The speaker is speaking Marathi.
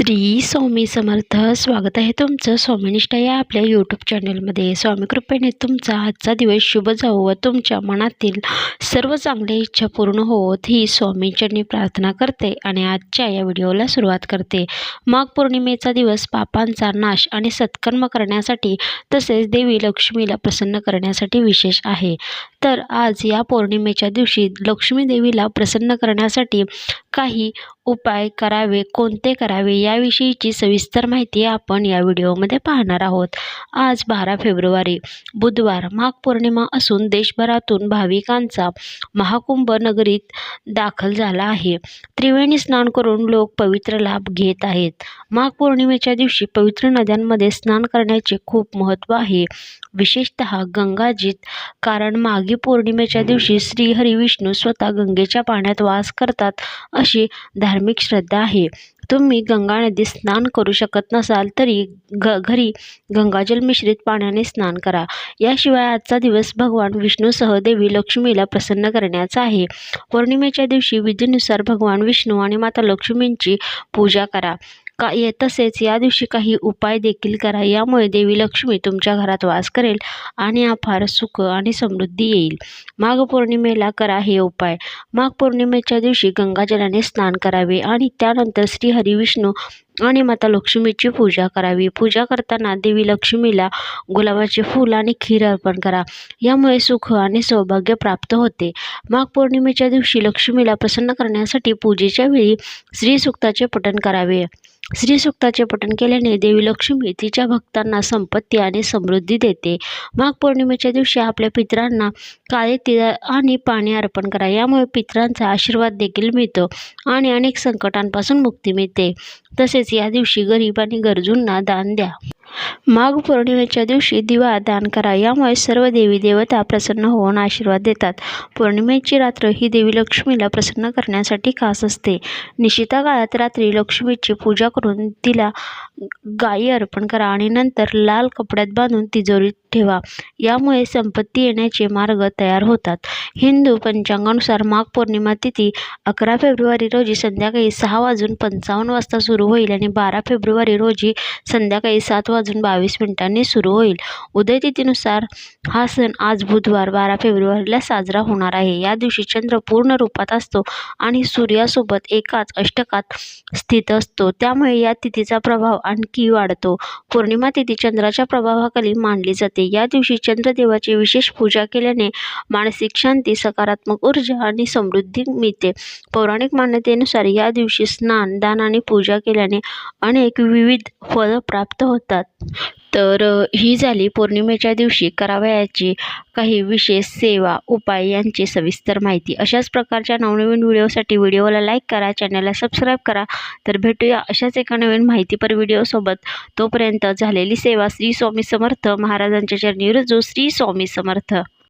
श्री स्वामी समर्थ. स्वागत आहे तुमचं स्वामीनिष्ठा या आपल्या यूट्यूब चॅनलमध्ये स्वामी कृपेने तुमचा आजचा दिवस शुभ जावो व तुमच्या मनातील सर्व चांगल्या इच्छा पूर्ण होत ही स्वामींच्यांनी प्रार्थना करते आणि आजच्या या व्हिडिओला सुरुवात करते. माघ पौर्णिमेचा दिवस पापांचा नाश आणि सत्कर्म करण्यासाठी तसेच देवी लक्ष्मीला प्रसन्न करण्यासाठी विशेष आहे. तर आज या पौर्णिमेच्या दिवशी लक्ष्मी देवीला प्रसन्न करण्यासाठी काही उपाय करावे कोणते करावे याविषयीची सविस्तर माहिती आपण या व्हिडिओमध्ये पाहणार आहोत. आज बारा फेब्रुवारी बुधवार माघ पौर्णिमा असून देशभरातून भाविकांचा महाकुंभ नगरीत दाखल झाला आहे. त्रिवेणी स्नान करून लोक पवित्र लाभ घेत आहेत. माघ पौर्णिमेच्या दिवशी पवित्र नद्यांमध्ये स्नान करण्याचे खूप महत्त्व आहे. विशेषतः गंगाजीत कारण माघी पौर्णिमेच्या दिवशी श्री हरिविष्णू स्वतः गंगेच्या पाण्यात वास करतात अशी धार्मिक श्रद्धा आहे. तुम्ही गंगा नदीत स्नान करू शकत नसाल तरी ग घरी गंगाजल मिश्रित पाण्याने स्नान करा. याशिवाय आजचा दिवस भगवान विष्णूसह देवी लक्ष्मीला प्रसन्न करण्याचा आहे. पौर्णिमेच्या दिवशी विधीनुसार भगवान विष्णू आणि माता लक्ष्मींची पूजा करा. का ये तसेच या दिवशी काही उपाय देखील करा. यामुळे देवी लक्ष्मी तुमच्या घरात वास करेल आणि अफार सुख आणि समृद्धी येईल. माघ पौर्णिमेला करा हे उपाय. माघ पौर्णिमेच्या दिवशी गंगाजलाने स्नान करावे आणि त्यानंतर श्री हरिविष्णू आणि माता लक्ष्मीची पूजा करावी. पूजा करताना देवी लक्ष्मीला गुलाबाचे फूल आणि खीर अर्पण करा. यामुळे सुख आणि सौभाग्य प्राप्त होते. माघ पौर्णिमेच्या दिवशी लक्ष्मीला प्रसन्न करण्यासाठी पूजेच्या वेळी श्रीसुक्ताचे पठण करावे. श्रीसुक्ताचे पठण केल्याने देवी लक्ष्मी तिच्या भक्तांना संपत्ती आणि समृद्धी देते. माघ पौर्णिमेच्या दिवशी आपल्या पितरांना काळे तिळ आणि पाणी अर्पण करा. यामुळे पितरांचा आशीर्वाद देखील मिळतो आणि अनेक संकटांपासून मुक्ती मिळते. तसेच या दिवशी गरीब आणि गरजूंना दान द्या. माघ पौर्णिमेच्या दिवशी दिवा दान करा. यामुळे सर्व देवी देवता प्रसन्न होऊन आशीर्वाद देतात. पौर्णिमेची रात्र ही देवी लक्ष्मीला प्रसन्न करण्यासाठी खास असते. निशिता काळात रात्री लक्ष्मीची पूजा करून तिला गायी अर्पण करा आणि नंतर लाल कपड्यात बांधून तिजोरीत ठेवा. यामुळे संपत्ती येण्याचे मार्ग तयार होतात. हिंदू पंचांगानुसार माघ पौर्णिमा तिथी अकरा फेब्रुवारी रोजी संध्याकाळी सहा वाजून पंचावन्न वाजता सुरू होईल आणि बारा फेब्रुवारी रोजी संध्याकाळी सात वाजून वाजून बावीस मिनिटांनी सुरू होईल. उदयतिथीनुसार हा सण आज बुधवार बारा फेब्रुवारीला साजरा होणार आहे. या दिवशी चंद्र पूर्ण रूपात असतो आणि सूर्यासोबत एकाच अष्टकात स्थित असतो. त्यामुळे या तिथीचा प्रभाव आणखी वाढतो. पौर्णिमा तिथी चंद्राच्या प्रभावाखाली मानली जाते. या दिवशी चंद्रदेवाची विशेष पूजा केल्याने मानसिक शांती सकारात्मक ऊर्जा आणि समृद्धी मिळते. पौराणिक मान्यतेनुसार या दिवशी स्नान दान आणि पूजा केल्याने अनेक विविध फळं प्राप्त होतात. तर ही झाली पौर्णिमेच्या दिवशी करावयाची काही विशेष सेवा उपाय यांची सविस्तर माहिती. अशाच प्रकारच्या नवनवीन व्हिडिओसाठी व्हिडिओला लाईक करा चॅनलला सबस्क्राईब करा. तर भेटूया अशाच एका नवीन माहितीपर व्हिडिओसोबत. तोपर्यंत झालेली सेवा श्री स्वामी समर्थ महाराजांच्या चरणी रुजू. श्री स्वामी समर्थ.